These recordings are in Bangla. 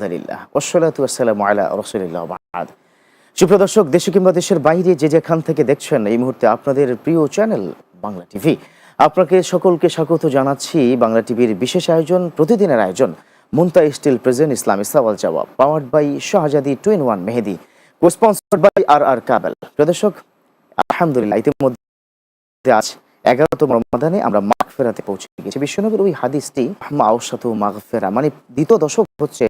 আলহামদুলিল্লাহ। ওসলাতু আসসালামু আলা রসুলিল্লাহ দেশে কিংবা দেশের বাইরে যে যেখান থেকে দেখছেন, এই মুহূর্তে আপনাদের প্রিয় চ্যানেল বাংলা টিভি। আপনাকে সকলকে স্বাগত জানাচ্ছি বাংলা টিভির বিশেষ আয়োজন, প্রতিদিনের আয়োজন মুন্তা স্টিল প্রেজেন্ট ইসলামী জবাব, powered by Shahzadi two in one Mehedi by R R Kabel আলহামদুলিল্লাহ, ইতিমধ্যে আজ এগারোতম রমাদানে আমরা মাগফেরাতে পৌঁছে গেছি। বিশ্বনবীর ওই হাদিসটি মাউসাতু মাগফেরা মানে দ্বিতীয় দশক হচ্ছে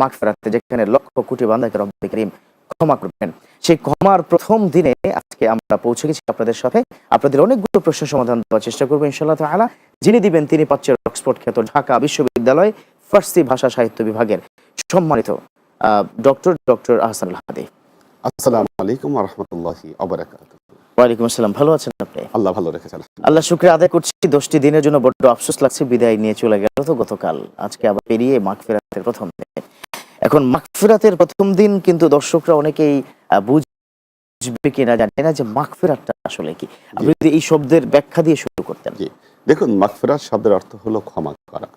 মাগফেরাতে যেখানে লক্ষ কোটি বান্দাকে রব্বে করিম ক্ষমা করবেন। সেই ক্ষমার প্রথম দিনে আজকে আমরা পৌঁছে গেছি আপনাদের সাথে। আপনাদের অনেকগুলো প্রশ্নের সমাধান দেওয়ার চেষ্টা করব ইনশাল্লাহ তাআলা। যিনি দিবেন তিনি পাচ্ছেন অক্সফোর্ড খ্যাত ঢাকা বিশ্ববিদ্যালয় ফার্সি ভাষা সাহিত্য বিভাগের সম্মানিত ডক্টর ডক্টর আহসানুল হাদি। আসসালামু আলাইকুম রহমতুল্লাহি ওয়ালাইকুম আসসালাম। ভালো আছেন আপনি? আল্লাহ ভালো রেখেছেন আল্লাহ শুক্রিয়া আদায় করছি। দশটি দিনের জন্য বড্ড আফসোস লাগছে বিদায় নিয়ে চলে গেল তো গতকাল। আজকে আবার পেরিয়ে মাগফিরাতের প্রথম দিন। এখন মাগফিরাতের প্রথম দিন কিন্তু দর্শকরা অনেকেই বুঝবে কিনা জানে না যে মাগফিরাতটা আসলে কি। আপনি যদি এই শব্দের ব্যাখ্যা দিয়ে শুরু করতেন। দেখুন মাগফেরাত শব্দের অর্থ হলো ক্ষমা করা।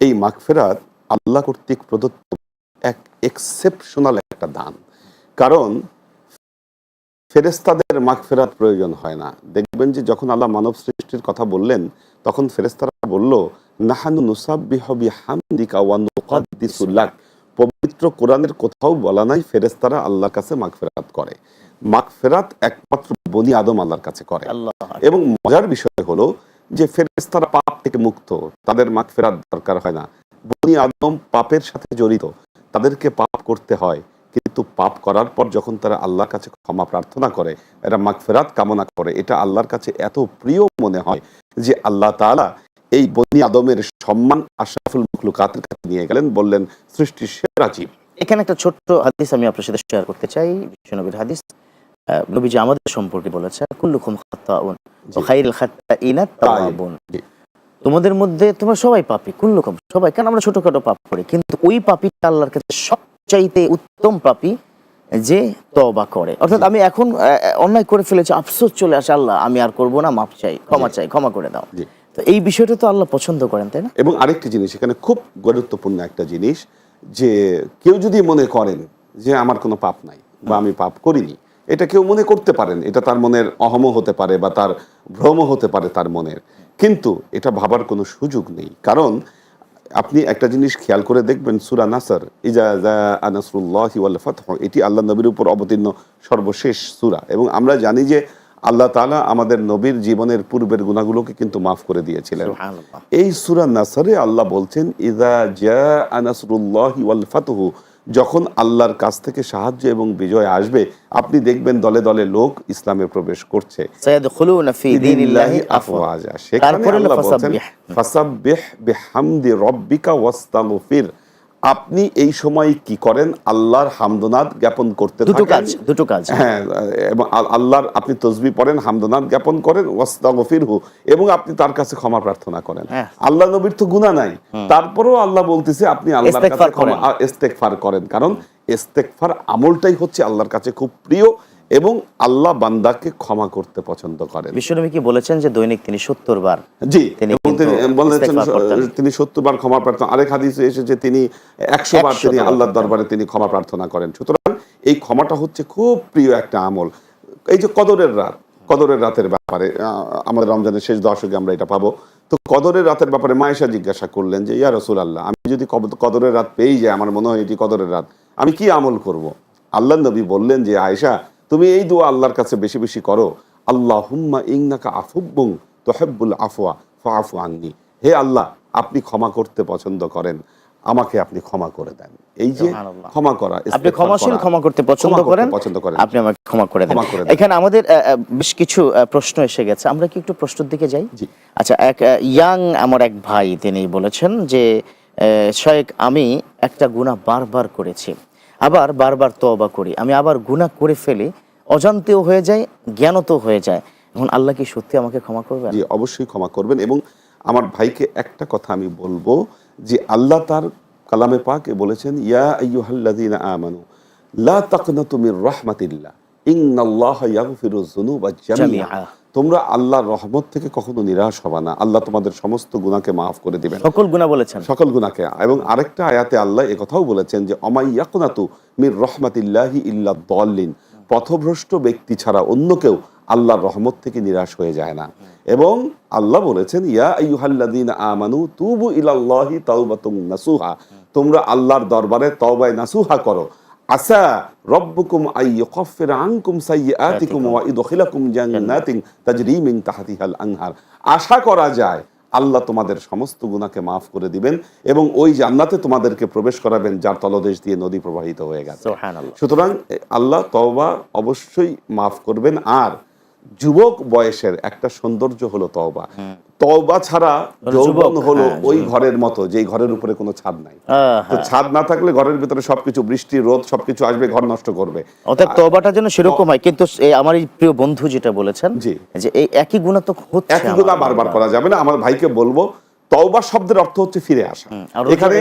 এই মাগফেরাত আল্লাহ কর্তৃক প্রদত্ত এক এক্সেপশনাল একটা দান। কারণ ফেরেস্তাদের মাগফেরাত প্রয়োজন হয় না। দেখবেন যে যখন আল্লাহ মানব সৃষ্টির কথা বললেন তখন ফেরেস্তারা বলল নাহানু নুসাব্বিহবি হামদিকা ওয়া নুকাদ্দিসুল্লাক পবিত্র কোরআনের কোথাও বলা নাই ফেরেস্তারা আল্লাহর কাছে মাগফেরাত করে। মাগফেরাত একমাত্র বনি আদম আল্লাহর কাছে করে। আল্লাহ এবং মজার বিষয় হলো যে ফেরেস্তারা পাপ থেকে মুক্ত তাদের মাগ ফেরার দরকার হয় না। বনি আদম পাপের সাথে জড়িত তাদেরকে পাপ করতে হয়। কিন্তু পাপ করার পর যখন তারা আল্লাহর কাছে ক্ষমা প্রার্থনা করে এরা মাগ ফেরাত কামনা করে এটা আল্লাহর কাছে এত প্রিয় মনে হয় যে আল্লাহ তাআলা এই বনি আদমের সম্মান আশরাফুল মুখলুকাতের কাছে নিয়ে গেলেন বললেন সৃষ্টির সেরা জীব। এখানে একটা ছোট্ট হাদিস আমি আপনার সাথে শেয়ার করতে চাই বিশ্বনবীর হাদিস। নবীজি আমাদের সম্পর্কে বলেছে কুল্লুকুম খাত্তাউন। খাইরুল খাত্তাইনা তাওয়াবুন। তোমাদের মধ্যে তোমরা সবাই পাপী কুল্লুকুম সবাই কেন আমরা ছোটখাটো পাপ করি কিন্তু ওই পাপীটা আল্লাহর কাছে সবচাইতে উত্তম পাপী যে তবা করে। অর্থাৎ আমি এখন অন্যায় করে ফেলেছি আফসোস চলে আসে আল্লাহ আমি আর করব না মাপ চাই ক্ষমা চাই ক্ষমা করে দাও। তো এই বিষয়টা তো আল্লাহ পছন্দ করেন তাই না? এবং আরেকটি জিনিস এখানে খুব গুরুত্বপূর্ণ একটা জিনিস যে কেউ যদি মনে করেন যে আমার কোনো পাপ নাই বা আমি পাপ করিনি এটা কেউ মনে করতে পারেন এটা তার মনের অহম হতে পারে বা তার ভ্রম হতে পারে তার মনের। কিন্তু এটা ভাবার কোনো সুযোগ নেই কারণ আপনি একটা জিনিস খেয়াল করে দেখবেন সুরা নাসার ইজা আনাসরুল্লাহ ওয়াল ফাতহ এটি আল্লাহ নবীর উপর অবতীর্ণ সর্বশেষ সুরা। এবং আমরা জানি যে আল্লাহ তালা আমাদের নবীর জীবনের পূর্বের গুণাগুলোকে কিন্তু মাফ করে দিয়েছিলেন। এই সুরা নাসারে আল্লাহ বলছেন ইজা জা আনাসরুল্লাহি ওয়াল ফাতহু যখন আল্লাহর কাছ থেকে সাহায্য এবং বিজয় আসবে আপনি দেখবেন দলে দলে লোক ইসলামে প্রবেশ করছে। সেখানে আল্লাহ বলছেন ফাসাব্বিহ। ফাসাব্বিহ বিহামদি রব্বিকা ওয়াস্তাগফির। আপনি এই সময় কি করেন? আল্লাহর হামদনাদ জ্ঞাপন করতে দুটো কাজ দুটো কাজ। হ্যাঁ এবং আল্লাহর আপনি তসবি পড়েন হামদনাদ জ্ঞাপন করেন ওয়াস্তাগফিরহু এবং আপনি তার কাছে ক্ষমা প্রার্থনা করেন। হ্যাঁ। আল্লাহ নবীর তো গুনাহ নাই। তারপরেও আল্লাহ বলতেছে আপনি আল্লাহর কাছে ক্ষমা করেন। ইস্তেগফার করেন। কারণ ইস্তেগফার আমলটাই হচ্ছে আল্লাহর কাছে খুব প্রিয়। এবং আল্লাহ বান্দাকে ক্ষমা করতে পছন্দ করেন। বিশ্বনবী কি বলেছেন যে দৈনিক তিনি সত্তর বার? জি তিনি বলেছেন তিনি সত্তর বার ক্ষমা প্রার্থনা। আরেক হাদিসে এসেছে তিনি একশো বার তিনি আল্লাহর দরবারে তিনি ক্ষমা প্রার্থনা করেন। সুতরাং এই ক্ষমাটা হচ্ছে খুব প্রিয় একটা আমল। এই যে কদরের রাত কদরের রাতের ব্যাপারে আমাদের রমজানের শেষ দশকে আমরা এটা পাবো। তো কদরের রাতের ব্যাপারে মায়েশা জিজ্ঞাসা করলেন যে ইয়া রসুল আল্লাহ আমি যদি কদরের রাত পেয়েই যাই আমার মনে হয় এটি কদরের রাত। আমি কি আমল করব? আল্লাহ নবী বললেন যে আয়েশা তুমি এই দোয়া আল্লাহর কাছে বেশি বেশি করো। আল্লাহ হুম্মা ইংনাকা আফুব্বুং তোহেব্বুল আফওয়া ফাফু আননি। হে আল্লাহ আপনি ক্ষমা করতে পছন্দ করেন। আমাকে আপনি ক্ষমা করে দেন। এই যে ক্ষমা করা আপনি ক্ষমাশীল ক্ষমা করতে পছন্দ করেন পছন্দ করেন। আপনি আমাকে ক্ষমা করে দেন। এখানে আমাদের বেশ কিছু প্রশ্ন এসে গেছে। আমরা কি একটু প্রশ্নের দিকে যাই? আচ্ছা এক ইয়াং আমার এক ভাই তিনি বলেছেন যে শেখ আমি একটা গুনাহ বারবার করেছি। আবার বারবার তওবা করি। আমি আবার গুনাহ করে ফেলি, অজান্তেও হয়ে যায় জ্ঞানত হয়ে যায়। এখন আল্লাহ কি সত্যি আমাকে ক্ষমা করবেন? জি, অবশ্যই ক্ষমা করবেন এবং আমার ভাইকে একটা কথা আমি বলব যে আল্লাহ তার কালামে পাকে বলেছেন, ইয়া আইয়ুহাল্লাযীনা আমানু, লা তাকনাতু মির রাহমাতিল্লাহ, ইন্নাল্লাহা ইয়াগফিরুয যুনুবা জামিআ। তোমরা আল্লাহর রহমত থেকে কখনো নিরাশ হবা না। আল্লাহ তোমাদের সমস্ত গুণাকে মাফ করে দিবেন। সকল গুণা বলেছেন। সকল গুণাকে এবং আরেকটা আয়াতে আল্লাহ কথাও বলেছেন যে অমাইয়াকুনাতু মির রহমাতিল্লাহি ইল্লা দল্লিন পথভ্রষ্ট ব্যক্তি ছাড়া অন্য কেউ আল্লাহর রহমত থেকে নিরাশ হয়ে যায় না। এবং আল্লাহ বলেছেন ইয়া আমানু তুবু ইলাল্লাহি তাওবাতুম নাসুহা তোমরা আল্লাহর দরবারে তওবায়ে নাসুহা করো। আসা রব্বুকুম আনকুম সাইয়্যাতিকুম ওয়া ইদখিলাকুম জান্নাতিন তাজরি মিন তাহতিহাল আনহার। আশা করা যায় আল্লাহ তোমাদের সমস্ত গুণাকে মাফ করে দিবেন এবং ওই জান্নাতে তোমাদেরকে প্রবেশ করাবেন যার তলদেশ দিয়ে নদী প্রবাহিত হয়ে গেছে। সুতরাং আল্লাহ তওবা অবশ্যই মাফ করবেন। আর যুবক বয়সের একটা সৌন্দর্য হলো তওবা। তওবা ছাড়া যৌবন হলো হ্যাঁ, ওই ঘরের মতো যেই ঘরের উপরে কোনো ছাদ নাই। তো ছাদ না থাকলে ঘরের ভিতরে সবকিছু বৃষ্টি রোদ সবকিছু আসবে ঘর নষ্ট করবে। অতএব তওবাটা যেন সেরকম হয়। কিন্তু এই আমার এই প্রিয় বন্ধু যেটা বলেছেন। যে এই একই গুণা তো হচ্ছে একই গুণা বারবার করা যাবে না। আমার ভাইকে বলব তওবা শব্দের অর্থ হচ্ছে ফিরে আসা। এখানে।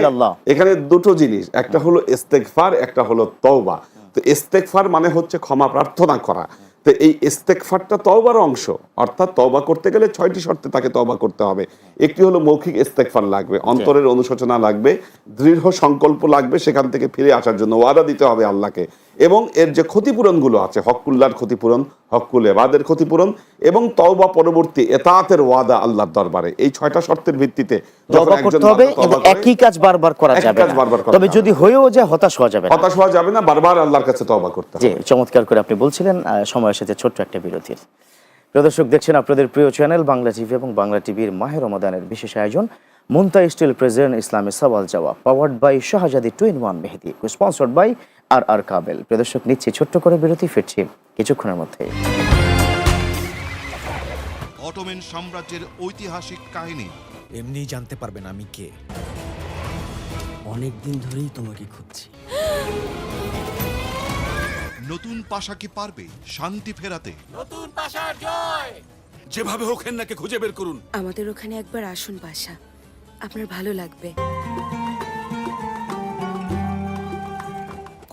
এখানে দুটো জিনিস একটা হলো ইস্তেগফার একটা হলো তওবা। তো ইস্তেগফার মানে হচ্ছে ক্ষমা প্রার্থনা করা। তো এই ইস্তেকফারটা তওবার অংশ। অর্থাৎ তওবা করতে গেলে ছয়টি শর্তে তাকে তওবা করতে হবে। একটি হলো মৌখিক ইস্তেকফার লাগবে, অন্তরের অনুশোচনা লাগবে, দৃঢ় সংকল্প লাগবে সেখান থেকে ফিরে আসার জন্য ওয়াদা দিতে হবে আল্লাহকে। এবং এর যে ক্ষতিপূরণগুলো আছে হকুল্লার ক্ষতিপূরণ হকুল এবাদের ক্ষতিপূরণ এবং তওবা পরবর্তী এতাতের ওয়াদা আল্লাহর দরবারে। এই ছয়টা শর্তের ভিত্তিতে একই কাজ বারবার করা যাবে কাজ বারবার করা তবে যদি হয়েও যায় হতাশ হওয়া যাবে হতাশ হওয়া যাবে না বারবার আল্লাহর কাছে তওবা করতে জি হবে। চমৎকার করে আপনি বলছিলেন সময়ের সাথে ছোট্ট একটা বিরতির। প্রিয় দর্শক দেখছেন আপনাদের প্রিয় চ্যানেল বাংলা টিভি এবং বাংলা টিভির মাহের রমাদানের বিশেষ আয়োজন মুন্তা স্টিল প্রেজেন্ট ইসলামী সওয়াল জবাব powered by Shahzadi two in one Mehedi sponsored by R R Kabel. প্রিয় দর্শক নিচ্ছি ছোট্ট করে বিরতি ফিরছি কিছুক্ষণের মধ্যে। অটোমেন সাম্রাজ্যের ঐতিহাসিক কাহিনী। এমনি জানতে পারবেন আমি কে। অনেক দিন ধরেই তোমাকে খুঁজছি। নতুন পাশা কি পারবে শান্তি ফেরাতে? নতুন পাশার জয়! যেভাবে হোক হেন্নাকে খুঁজে বের করুন। আমাদের ওখানে একবার আসুন বাসা আপনার ভালো লাগবে।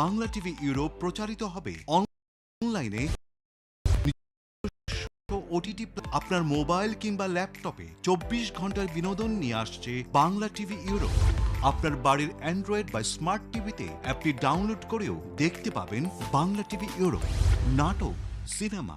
বাংলা টিভি ইউরোপ প্রচারিত হবে। অনলাইনে ওটিটি আপনার মোবাইল কিংবা ল্যাপটপে চব্বিশ ঘণ্টার বিনোদন নিয়ে আসছে বাংলা টিভি ইউরোপ। আপনার বাড়ির অ্যান্ড্রয়েড বা স্মার্ট টিভিতে অ্যাপটি ডাউনলোড করেও দেখতে পাবেন বাংলা টিভি ইউরোপ। নাটক, সিনেমা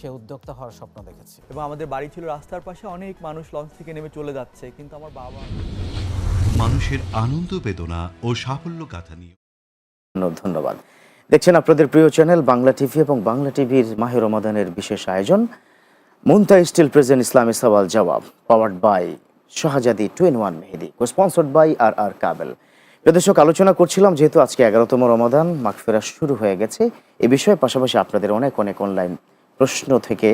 সে উদ্যোক্তা হওয়ার স্বপ্ন দেখেছে। এবং আমাদের বাড়ি ছিল রাস্তার পাশে অনেক মানুষ লঞ্চ থেকে নেমে চলে যাচ্ছে কিন্তু আমার বাবা মানুষের আনন্দ বেদনা ও সাফল্য গাথা নিয়ে ধন্যবাদ। দেখছেন আপনাদের প্রিয় চ্যানেল বাংলা টিভি এবং বাংলা টিভির মাহের রমাদানের বিশেষ আয়োজন। মুন্তা স্টিল প্রেজেন্ট ইসলামী সওয়াল জবাব powered by Shahzadi two in one Mehedi sponsored by R R Kabel. প্রদর্শক আলোচনা করছিলাম যেহেতু আজকে এগারোতম রমাদান মাগফেরা শুরু হয়ে গেছে। এ বিষয়ে পাশাপাশি আপনাদের অনেক অনেক অনলাইন প্রশ্ন থেকে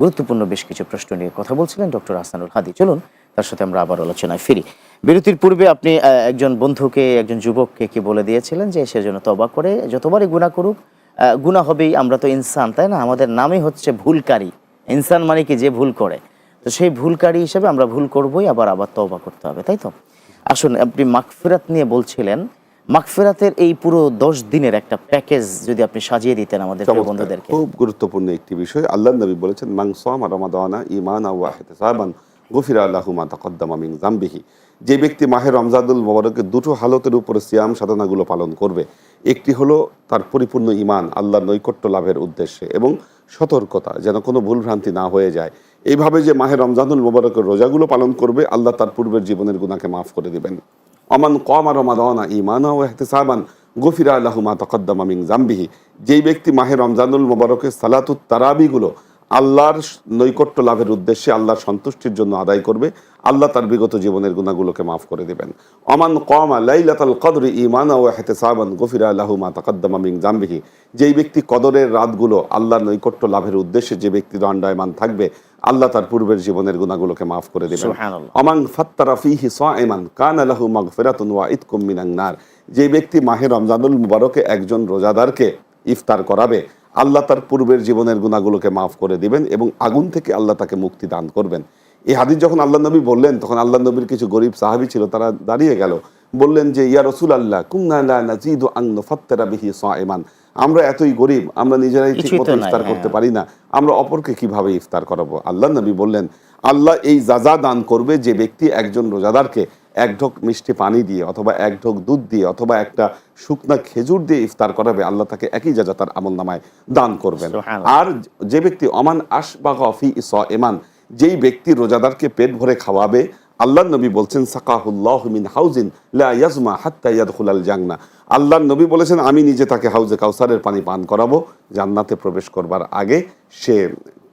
গুরুত্বপূর্ণ বেশ কিছু প্রশ্ন নিয়ে কথা বলছিলেন ডক্টর হাসানুল হাদি। চলুন, তার সাথে আমরা আবার আলোচনায় ফিরি। বিরতির পূর্বে আপনি একজন বন্ধুকে, একজন যুবককে কি বলে দিয়েছিলেন যে সে যেন তবা করে, যতবারই গুণা করুক গুনাহ হবেই, আমরা তো ইনসান, তাই না? আমাদের নামই হচ্ছে ভুলকারী। ইনসান মানে কি? যে ভুল করে। তো সেই ভুলকারী হিসেবে আমরা ভুল করবই, আবার আবার তবা করতে হবে, তাই তো? আসুন, আপনি মাকফিরাত নিয়ে বলছিলেন মাগফিরাতের এই পুরো দশ দিনের একটা প্যাকেজ যদি আপনি সাজিয়ে দিতেন আমাদের। বন্ধুদেরকে। খুব গুরুত্বপূর্ণ একটি বিষয়। আল্লাহ নবী বলেছেন মাংসাম রমাদানা ইমান ওয়া ইহতিসাবান গফিরা আল্লাহু মা তাকদ্দামা মিন জামবিহি যে ব্যক্তি মাহে রমজাদুল মোবারকের দুটো হালতের উপরে সিয়াম সাধনাগুলো পালন করবে একটি হলো তার পরিপূর্ণ ইমান আল্লাহর নৈকট্য লাভের উদ্দেশ্যে এবং সতর্কতা যেন কোনো ভুলভ্রান্তি না হয়ে যায়। এইভাবে যে মাহে রমজানুল মোবারকের রোজাগুলো পালন করবে, আল্লাহ তার পূর্বের জীবনের গুণাকে মাফ করে দিবেন। অমান কমা রমাদানা ইমানা ও এহতেসাবান গফিরা আল্লাহু মা তাকদ্দামা জাম্বিহি। যেই ব্যক্তি মাহে রমজানুল মোবারকের সালাতুত তারাবিগুলো আল্লাহর নৈকট্য লাভের উদ্দেশ্যে আল্লাহর সন্তুষ্টির জন্য আদায় করবে, আল্লাহ তার বিগত জীবনের গুণাগুলোকে মাফ করে দেবেন। অমান কমা লাইলাতাল কদরি ইমানা ও হেতেসাবান গফিরা আল্লাহু মা তাকাদ্দামা মিন জামবিহি। যেই ব্যক্তি কদরের রাতগুলো আল্লাহর নৈকট্য লাভের উদ্দেশ্যে যে ব্যক্তি দণ্ডায়মান থাকবে আল্লাহ তার পূর্বের জীবনের গুণাগুলোকে মাফ করে দেবেন। অমাং ফাত্তারা ফিহি সাইমান কান আলাহু মাগফিরাতুন ওয়া ইতকুম মিনান নার। যে ব্যক্তি মাহে রমজানুল মুবারকে একজন রোজাদারকে ইফতার করাবে আল্লাহ তার পূর্বের জীবনের গুণাগুলোকে মাফ করে দিবেন এবং আগুন থেকে আল্লাহ তাকে মুক্তি দান করবেন। এই হাদিস যখন আল্লাহ নবী বললেন তখন আল্লাহ নবীর কিছু গরিব সাহাবী ছিল তারা দাঁড়িয়ে গেল। বললেন যে ইয়া রসুল আল্লাহ কুন্না লা নাজিদু আন নুফাত্তারা বিহি সাইমান আমরা এতই গরিব আমরা নিজেরাই ঠিক মতো ইফতার করতে হ্যাঁ। পারি না। আমরা অপরকে কীভাবে ইফতার করাবো? আল্লাহ নবী বললেন আল্লাহ এই যাজা দান করবে যে ব্যক্তি একজন রোজাদারকে এক ঢোক মিষ্টি পানি দিয়ে অথবা এক ঢোক দুধ দিয়ে অথবা একটা শুকনা খেজুর দিয়ে ইফতার করাবে আল্লাহ তাকে একই যাজা তার আমল নামায় দান করবেন। আর যে ব্যক্তি অমান আশবাগ ফি ইস এমান যেই ব্যক্তি রোজাদারকে পেট ভরে খাওয়াবে আল্লাহ নবী বলছেন মিন হাউজিন জান্নাহ। আল্লাহ নবী বলেছেন, আমি নিজে তাকে হাউজে কাউসারের পানি পান করাবো, জান্নাতে প্রবেশ করবার আগে সে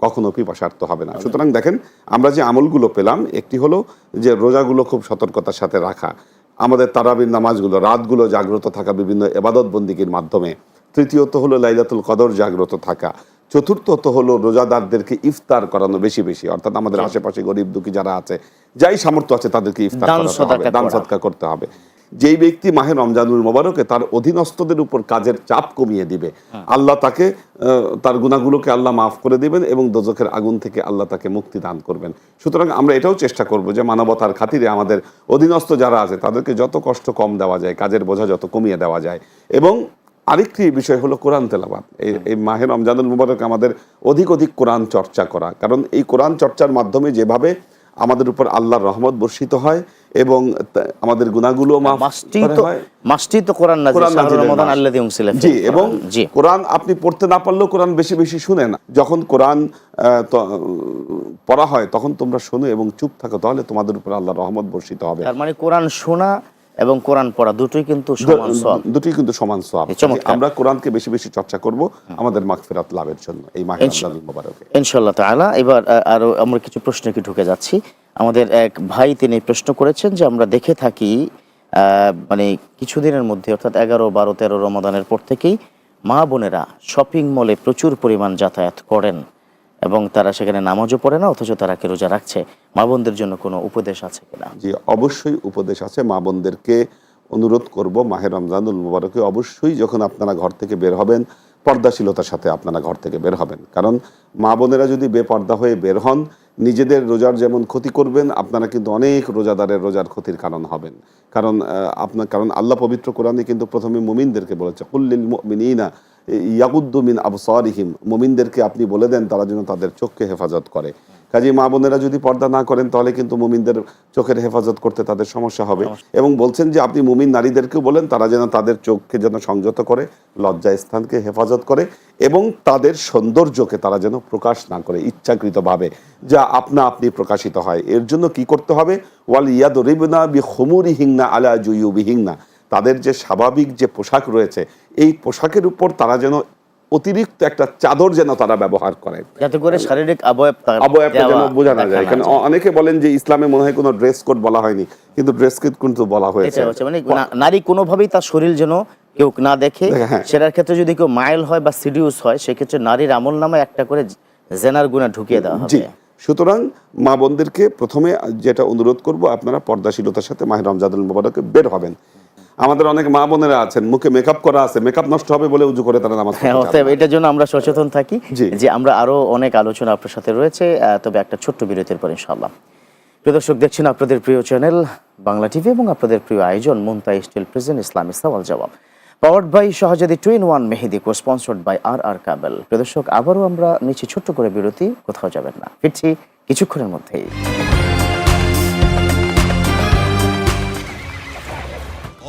কখনো পিপাসার্থ হবে না। সুতরাং দেখেন, আমরা যে আমলগুলো পেলাম, একটি হলো যে রোজাগুলো খুব সতর্কতার সাথে রাখা, আমাদের তারাবির নামাজগুলো, রাতগুলো জাগ্রত থাকা বিভিন্ন এবাদত বন্দিগির মাধ্যমে। তৃতীয়ত হলো লাইলাতুল কদর জাগ্রত থাকা। চতুর্থত হলো রোজাদারদেরকে ইফতার করানো বেশি বেশি অর্থাৎ আমাদের আশেপাশে গরিব দুঃখী যারা আছে যাই সামর্থ্য আছে তাদেরকে ইফতার দান করা। করতে হবে। যেই ব্যক্তি মাহে রমজানুল মোবারকে তার অধীনস্থদের উপর কাজের চাপ কমিয়ে দিবে আল্লাহ তাকে তার গুণাগুলোকে আল্লাহ মাফ করে দিবেন এবং দোজখের আগুন থেকে আল্লাহ তাকে মুক্তি দান করবেন। সুতরাং আমরা এটাও চেষ্টা করব যে মানবতার খাতিরে আমাদের অধীনস্থ যারা আছে তাদেরকে যত কষ্ট কম দেওয়া যায় কাজের বোঝা যত কমিয়ে দেওয়া যায় এবং আরেকটি বিষয় হলো কোরআন তেলাবাত এই এই মাহে রমজানুল মুবারক আমাদের অধিক অধিক কোরআন চর্চা করা। কারণ এই কোরআন চর্চার মাধ্যমে যেভাবে আমাদের উপর আল্লাহর রহমত বর্ষিত হয় এবং আমাদের গুণাগুলো জি এবং কোরআন। আপনি পড়তে না পারলেও কোরআন বেশি বেশি শুনে না যখন কোরআন পড়া হয় তখন তোমরা শোনো এবং চুপ থাকো তাহলে তোমাদের উপর আল্লাহর রহমত বর্ষিত হবে। তার মানে কোরআন শোনা এবং কোরআন পড়া দুটোই কিন্তু সমান সওয়াব দুটি কিন্তু সমান সওয়াব আমরা কোরআনকে বেশি বেশি চর্চা করব আমাদের মাগফিরাত লাভের জন্য এই মাহে রমজানুল মোবারকে। ইনশাল্লাহ তাআলা এবার আরও আমরা কিছু প্রশ্নে কি ঢুকে যাচ্ছি। আমাদের এক ভাই তিনি প্রশ্ন করেছেন যে আমরা দেখে থাকি আহ, মানে কিছুদিনের মধ্যে অর্থাৎ এগারো বারো তেরো রমাদানের পর থেকেই মা বোনেরা শপিং মলে প্রচুর পরিমাণ যাতায়াত করেন। এবং তারা সেখানে নামাজও পড়ে না, অথচ তারা কে রোজা রাখছে? মা বোনদের জন্য কোনো উপদেশ আছে কিনা? জি, অবশ্যই উপদেশ আছে। মা বোনদেরকে অনুরোধ করব মাহের রমজানুল মুবারকে অবশ্যই যখন আপনারা ঘর থেকে বের হবেন পর্দাশীলতার সাথে আপনারা ঘর থেকে বের হবেন। কারণ মা বোনেরা যদি বেপর্দা হয়ে বের হন, নিজেদের রোজার যেমন ক্ষতি করবেন, আপনারা কিন্তু অনেক রোজাদারের রোজার ক্ষতির কারণ হবেন। কারণ আপনার কারণ আল্লাহ পবিত্র কোরআনে কিন্তু প্রথমে মুমিনদেরকে বলেছে কুল্লিল মিনা ইয়াকুদ্দুমিন আবসারিহিম। মুমিনদেরকে আপনি বলে দেন, তারা যেন তাদের চোখকে হেফাজত করে। কাজে মা বোনেরা যদি পর্দা না করেন তাহলে কিন্তু মুমিনদের চোখের হেফাজত করতে তাদের সমস্যা হবে। এবং বলছেন যে আপনি মুমিন নারীদেরকেও বলেন তারা যেন তাদের চোখকে যেন সংযত করে লজ্জা স্থানকে হেফাজত করে এবং তাদের সৌন্দর্যকে তারা যেন প্রকাশ না করে ইচ্ছাকৃতভাবে। যা আপনা আপনি প্রকাশিত হয়। এর জন্য কি করতে হবে? ওয়াল ইয়াদ রিবনা বি খুমুরি হিংনা আলা জুয়ুবি হিংনা তাদের যে স্বাভাবিক যে পোশাক রয়েছে এই পোশাকের উপর তারা যেন অতিরিক্ত একটা চাদর যেন তারা ব্যবহার করে। যাতে করে শারীরিক অবয়ব অবয়বটা যেন বোঝা না যায়। কারণ অনেকে বলেন যে ইসলামে মনে হয় কোনো ড্রেস কোড বলা হয়নি কিন্তু ড্রেস কোড কিন্তু বলা হয়েছে। মানে নারী কোনোভাবেই তার শরীর যেন কেউ না দেখে। দেখে, হ্যাঁ। সেটার ক্ষেত্রে যদি কেউ মাইল হয় বা সিডিউস হয় সেক্ষেত্রে নারীর আমল নামে একটা করে জেনার গুণা ঢুকিয়ে দেওয়া হবে। সুতরাং মা বোনদেরকে প্রথমে যেটা অনুরোধ করব আপনারা পর্দাশীলতার সাথে মাহের রমজাদুল মোবারকে বের হবেন। আমাদের অনেক মা বোনেরা আছেন মুখে মেকআপ করা আছে মেকআপ নষ্ট হবে বলে উজু করে তারা নামাজ হ্যাঁ অতএব এটার জন্য আমরা সচেতন থাকি যে আমরা আরও অনেক আলোচনা আপনার সাথে রয়েছে তবে একটা ছোট্ট বিরতির পর ইনশাআল্লাহ। প্রিয় দর্শক দেখছেন আপনাদের প্রিয় চ্যানেল বাংলা টিভি এবং আপনাদের প্রিয় আয়োজন মুন্তাই স্টিল প্রেজেন্ট ইসলামী সওয়াল জবাব। Powered by Shahzadi two in one Mehedi co sponsored by R R Kabel প্রিয় দর্শক আবারও আমরা নিচ্ছি ছোট্ট করে বিরতি কোথাও যাবেন না। ফিরছি কিছুক্ষণের মধ্যেই।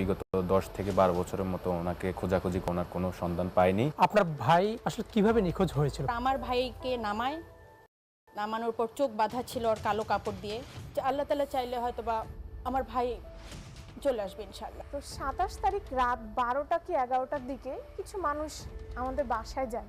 বিগত দশ থেকে বারো বছরের মতো ওনাকে খোঁজাখুঁজি ওনার কোনো সন্ধান পায়নি আপনার ভাই আসলে কীভাবে নিখোঁজ হয়েছিল? আমার ভাইকে নামায় নামানোর পর চোখ বাঁধা ছিল আর কালো কাপড় দিয়ে। যে আল্লাহ তালা চাইলে হয়তো বা আমার ভাই চলে আসবে ইনশাল্লাহ তো সাতাশ তারিখ রাত বারোটা কি এগারোটার দিকে কিছু মানুষ আমাদের বাসায় যায়।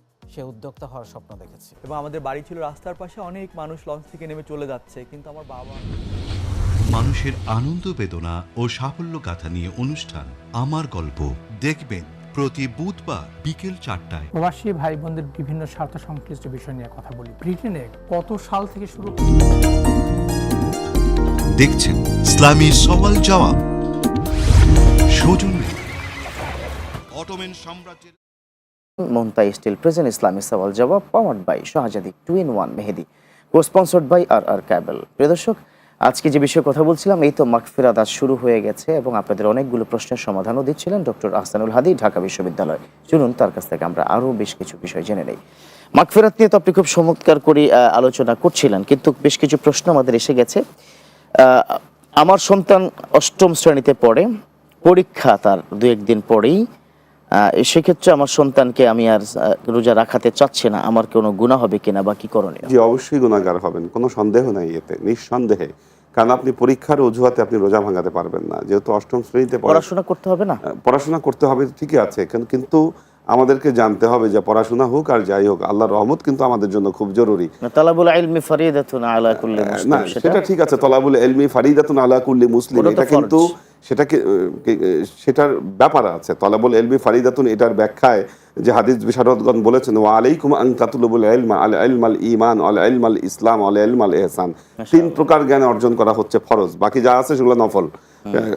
সে উদ্যোক্তা হওয়ার স্বপ্ন দেখেছে। এবং আমাদের বাড়ি ছিল রাস্তার পাশে অনেক মানুষ লঞ্চ থেকে নেমে চলে যাচ্ছে কিন্তু আমার বাবা মানুষের আনন্দ বেদনা ও সাফল্য গাথা নিয়ে অনুষ্ঠান। আমার গল্প। দেখবেন প্রতি বুধবার বিকেল চারটায়। প্রবাসী ভাই বোনদের বিভিন্ন স্বার্থ সংশ্লিষ্ট বিষয় নিয়ে কথা বলি। ব্রিটেনে কত সাল থেকে শুরু দেখছেন ইসলামী সওয়াল জবাব। সৌজন্যে। অটোমেন সাম্রাজ্যের মন্তাই স্টিল প্রেজেন্ট ইসলামী সওয়াল জবাব powered by in one Mehedi co sponsored by R R Kabel প্রিয় দর্শক, আজকে যে বিষয়ে কথা বলছিলাম, এই তো মাগফিরাত আজ শুরু হয়ে গেছে এবং আপনাদের অনেকগুলো প্রশ্নের সমাধানও দিচ্ছিলেন ডক্টর আহসানুল হাদি, ঢাকা বিশ্ববিদ্যালয়। চলুন, তার কাছ থেকে আমরা আরও বেশ কিছু বিষয় জেনে নেই। মাগফিরাত নিয়ে তো আপনি খুব চমৎকার করে আলোচনা করছিলেন, কিন্তু বেশ কিছু প্রশ্ন আমাদের এসে গেছে। আমার সন্তান অষ্টম শ্রেণীতে পড়ে, পরীক্ষা তার দু একদিন পরেই সেক্ষেত্রে আমার সন্তানকে আমি আর রোজা রাখাতে চাচ্ছি না। আমার কোনো গুণা হবে কিনা বা কি করণীয়? জি অবশ্যই গুণাগার হবেন। কোনো সন্দেহ নাই এতে নিঃসন্দেহে। কারণ আপনি পরীক্ষার অজুহাতে আপনি রোজা ভাঙাতে পারবেন না। যেহেতু অষ্টম শ্রেণীতে পড়াশোনা করতে হবে না? পড়াশোনা করতে হবে ঠিকই আছে। কিন্তু- আমাদেরকে জানতে হবে যে পড়াশোনা হোক আর যাই হোক আল্লাহর রহমত কিন্তু আমাদের জন্য খুব জরুরি। তালাবুল ইলমি ফারিদাতুন আলা কুল্লি মুসলিম না সেটা ঠিক আছে তলাবুল এলমি ফারিদাতুন আলা কুল্লি মুসলিম। এটা কিন্তু। সেটাকে সেটার ব্যাপার আছে। তলাবুল এলমি ফারিদাতুন এটার ব্যাখ্যায় যে হাদিস বিশারদগণ বলেছেন ওয়া আলাইকুম আন তাতলুবুল ইলমা আল ইলমাল ঈমান আল ইলমাল ইসলাম আল ইলমাল ইহসান তিন প্রকার জ্ঞান অর্জন করা হচ্ছে ফরজ। বাকি যা আছে সেগুলো নফল।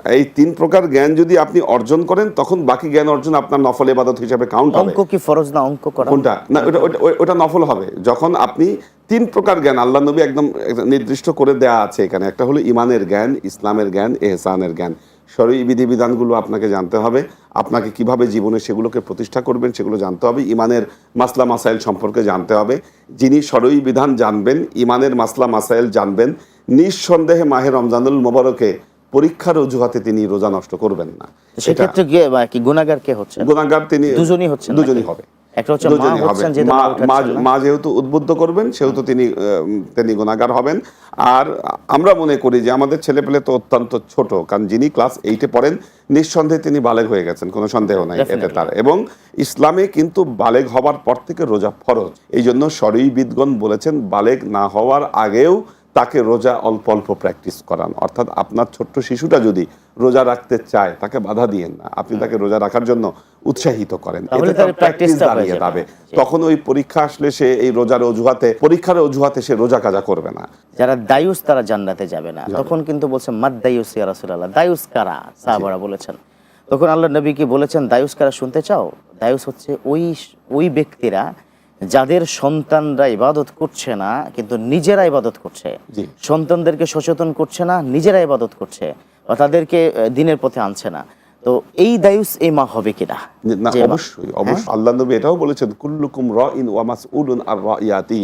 এই তিন প্রকার জ্ঞান যদি আপনি অর্জন করেন তখন বাকি জ্ঞান অর্জন আপনার নফল ইবাদত হিসেবে কাউন্ট হবে। অঙ্ক কি ফরজ না অঙ্ক করা? কোনটা? না ওটা ওটা- নফল হবে। যখন আপনি তিন প্রকার জ্ঞান আল্লাহ নবী একদম একদম নির্দিষ্ট করে দেয়া আছে এখানে। একটা হলো ইমানের জ্ঞান ইসলামের জ্ঞান এহসানের জ্ঞান। শরী বিধিবিধানগুলো আপনাকে জানতে হবে। আপনাকে কীভাবে জীবনে সেগুলোকে প্রতিষ্ঠা করবেন সেগুলো জানতে হবে। ইমানের মাসলা মাসাইল সম্পর্কে জানতে হবে। যিনি সরই বিধান জানবেন ইমানের মাসলা মাসাইল জানবেন নিঃসন্দেহে মাহে রমজানুল মোবারকে পরীক্ষার অজুহাতে তিনি রোজা নষ্ট করবেন না। সেক্ষেত্রে বা কি হচ্ছে গুণাগার তিনি দুজনই হচ্ছেন নাকি? দুজনই হবে। একটা হচ্ছে মা। হচ্ছেন যেহেতু মা- যেহেতু উদ্বুদ্ধ করবেন সেহেতু তিনি তিনি গুণাগার হবেন। আর আমরা মনে করি যে আমাদের ছেলেপেলে তো অত্যন্ত ছোট কারণ যিনি ক্লাস এইটে পড়েন নিঃসন্দেহে তিনি বালেগ হয়ে গেছেন কোনো সন্দেহ নাই এতে তার। এবং ইসলামে কিন্তু বালেগ হবার পর থেকে রোজা ফরজ। এই জন্য বিদগণ বলেছেন বালেগ না হওয়ার আগেও তাকে রোজা অল্প অল্প প্র্যাকটিস করান। অর্থাৎ আপনার ছোট্ট শিশুটা যদি রোজা রাখতে চায় তাকে বাধা দিয়েন না। আপনি তাকে রোজা রাখার জন্য উৎসাহিত করেন। এতে তার তার প্র্যাকটিস দাঁড়িয়ে যাবে। যাবে। তখন ওই পরীক্ষা আসলে সে এই রোজার অজুহাতে পরীক্ষার অজুহাতে সে রোজা কাজা করবে না। যারা দায়ুস তারা জান্নাতে যাবে না। তখন কিন্তু বলছে মাদ দায়ুস ইয়া রাসূলুল্লাহ। দায়ুস কারা? সাহাবারা বলেছেন। তখন আল্লাহ নবী কি বলেছেন দায়ুস কারা শুনতে চাও? দায়ুস হচ্ছে ওই ওই ব্যক্তিরা যাদের সন্তানরা ইবাদত করছে না কিন্তু নিজেরা ইবাদত করছে। সন্তানদেরকে সচেতন করছে না নিজেরা ইবাদত করছে বা তাদেরকে দিনের পথে আনছে না। তো এই দায়ুস এই মা হবে কিনা? না অবশ্যই অবশ্যই। আল্লাহ নবী এটাও বলেছেন কুল্লুকুম র ইন ওয়ামাস উলুন আর ইয়াতি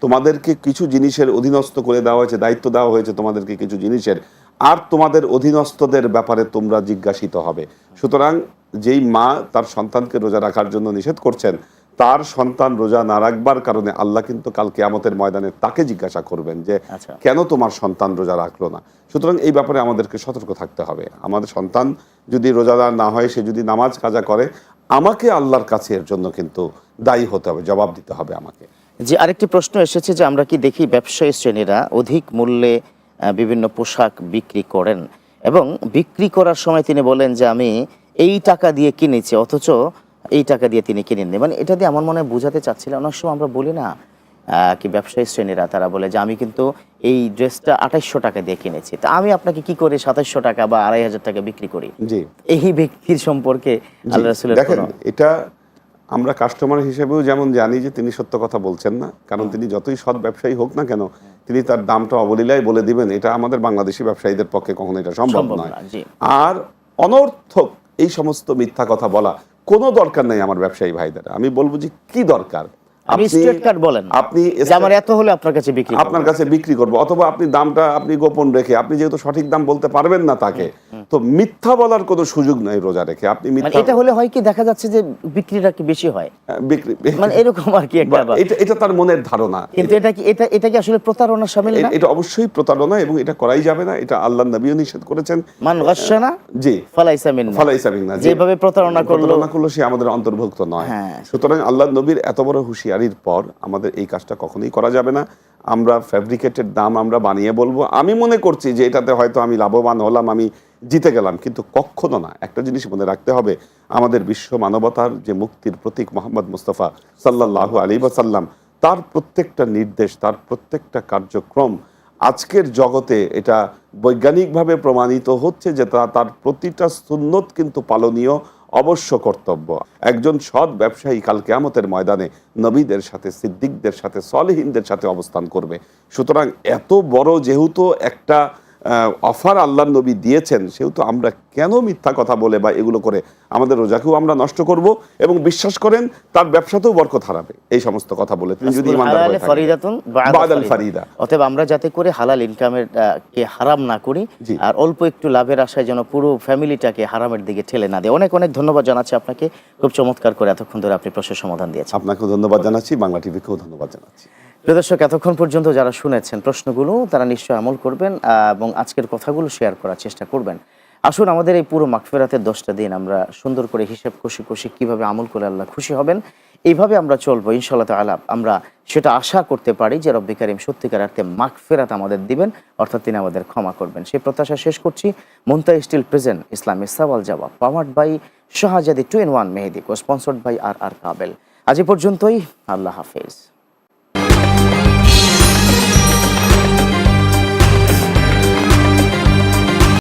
তোমাদেরকে কিছু জিনিসের অধীনস্থ করে দেওয়া হয়েছে দায়িত্ব দেওয়া হয়েছে তোমাদেরকে কিছু জিনিসের। আর তোমাদের অধীনস্থদের ব্যাপারে তোমরা জিজ্ঞাসিত হবে। সুতরাং যেই মা তার সন্তানকে রোজা রাখার জন্য নিষেধ করছেন তার সন্তান রোজা না রাখবার কারণে আল্লাহ কিন্তু কাল কেয়ামতের ময়দানে তাকে জিজ্ঞাসা করবেন যে আচ্ছা। কেন তোমার সন্তান রোজা রাখল না? সুতরাং এই ব্যাপারে আমাদেরকে সতর্ক থাকতে হবে। আমাদের সন্তান যদি রোজাদার না হয় সে যদি নামাজ কাজা করে আমাকে আল্লাহর কাছে এর জন্য কিন্তু দায়ী হতে হবে জবাব দিতে হবে আমাকে। যে আরেকটি প্রশ্ন এসেছে যে আমরা কি দেখি ব্যবসায়ী শ্রেণীরা অধিক মূল্যে বিভিন্ন পোশাক বিক্রি করেন? এবং বিক্রি করার সময় তিনি বলেন যে আমি এই টাকা দিয়ে কিনেছি অথচ এই টাকা দিয়ে তিনি কিনেননি মানে এটা দিয়ে আমার মনে হয় বোঝাতে চাচ্ছিলাম অনেক সময় আমরা বলি না কি ব্যবসায়ী শ্রেণীরা তারা বলে যে আমি কিন্তু এই ড্রেসটা আঠাইশশো টাকা দিয়ে কিনেছি। তা আমি আপনাকে কি করে? সাতাইশশো টাকা বা আড়াই হাজার টাকা বিক্রি করি? জি। এই ব্যক্তির সম্পর্কে আল্লাহ রাসূলের দেখেন এটা আমরা কাস্টমার হিসেবেও যেমন জানি যে তিনি সত্য কথা বলছেন না। কারণ তিনি যতই সৎ ব্যবসায়ী হোক না কেন তিনি তার দামটা অবলীলায় বলে দিবেন। এটা আমাদের বাংলাদেশি ব্যবসায়ীদের পক্ষে কখনো এটা সম্ভব নয়। আর অনর্থক এই সমস্ত মিথ্যা কথা বলা কোনো দরকার নেই আমার ব্যবসায়ী ভাইদের। আমি বলব যে কি দরকার? আপনি স্ট্রেট কাট বলেন। আপনি আমার এত হলে আপনার কাছে বিক্রি আপনার কাছে বিক্রি করব অথবা আপনি দামটা আপনি গোপন রেখে আপনি যেহেতু সঠিক দাম বলতে পারবেন না তাকে তো মিথ্যা বলার কোনো সুযোগ নাই রোজা রেখে আপনি মানে মিথ্যা এটা হলে হয় কি দেখা যাচ্ছে যে বিক্রিটা কি বেশি হয়? বিক্রি মানে এরকম আর কি একটা এটা এটা তার মনের ধারণা। কিন্তু এটা কি এটা এটা কি আসলে প্রতারণা শামিল না? এটা অবশ্যই প্রতারণা এবং এটা করাই যাবে না এটা আল্লাহ নবীও নিষেধ করেছেন। মান জি। ফালাইসা মিন্না ফালাইসা মিন্না। যেভাবে প্রতারণা করল প্রতারণা করল সে আমাদের অন্তর্ভুক্ত নয়। হ্যাঁ। সুতরাং আল্লাহ নবীর এত বড় হুঁশিয়ারির পর আমাদের এই কাজটা কখনোই করা যাবে না। আমরা ফ্যাব্রিকেটেড দাম আমরা বানিয়ে বলব। আমি মনে করছি যে এটাতে হয়তো আমি লাভবান হলাম, আমি জিতে গেলাম। কিন্তু কখনো না। একটা জিনিস মনে রাখতে হবে, আমাদের বিশ্ব মানবতার যে মুক্তির প্রতীক মোহাম্মদ মুস্তফা সাল্লাহ আলী সাল্লাম তার প্রত্যেকটা নির্দেশ, তার প্রত্যেকটা কার্যক্রম আজকের জগতে এটা বৈজ্ঞানিকভাবে প্রমাণিত হচ্ছে যে তার প্রতিটা সুন্নত কিন্তু পালনীয়। অবশ্য কর্তব্য। একজন সৎ ব্যবসায়ী কাল কেয়ামতের ময়দানে নবীদের সাথে, সিদ্দিকদের সাথে, সলিহীনদের সাথে অবস্থান করবে। সুতরাং এত বড় যেহেতু একটা অফার আল্লাহ নবী দিয়েছেন সেহেতু আমরা কেন মিথ্যা কথা বলে বা এগুলো করে আমাদের রোজাকেও আমরা নষ্ট করব এবং বিশ্বাস করেন তার ব্যবসাতেও বরকত হারাবে এই সমস্ত কথা বলে তিনি যদি। ফারিদা। অতএব আমরা যাতে করে হালাল ইনকামের কে হারাম না করি আর অল্প একটু লাভের আশায় যেন পুরো ফ্যামিলিটাকে হারামের দিকে ঠেলে না দেয়। অনেক অনেক ধন্যবাদ জানাচ্ছি আপনাকে। খুব চমৎকার করে এতক্ষণ ধরে আপনি প্রশ্নের সমাধান দিয়েছেন। আপনাকেও ধন্যবাদ জানাচ্ছি বাংলা টিভিকেও ধন্যবাদ জানাচ্ছি। প্রিয় দর্শক, এতক্ষণ পর্যন্ত যারা শুনেছেন প্রশ্নগুলো, তারা নিশ্চয়ই আমল করবেন এবং আজকের কথাগুলো শেয়ার করার চেষ্টা করবেন। আসুন, আমাদের এই পুরো মাগফেরাতের দশটা দিন আমরা সুন্দর করে হিসেব কষি কষি কীভাবে আমল করে আল্লাহ খুশি হবেন, এইভাবে আমরা চলবো ইনশাল্লাহ আলাপ আমরা সেটা আশা করতে পারি যে রব্বি কারিম সত্যিকার অর্থে মাগফেরাত আমাদের দিবেন, অর্থাৎ তিনি আমাদের ক্ষমা করবেন। সেই প্রত্যাশা শেষ করছি। মুন্তা স্টিল প্রেজেন্ট ইসলামী সাওয়াল জবাব, powered by Shahzadi two in one Mehedi co sponsored by R R Kabel. আজ পর্যন্তই, আল্লাহ হাফেজ।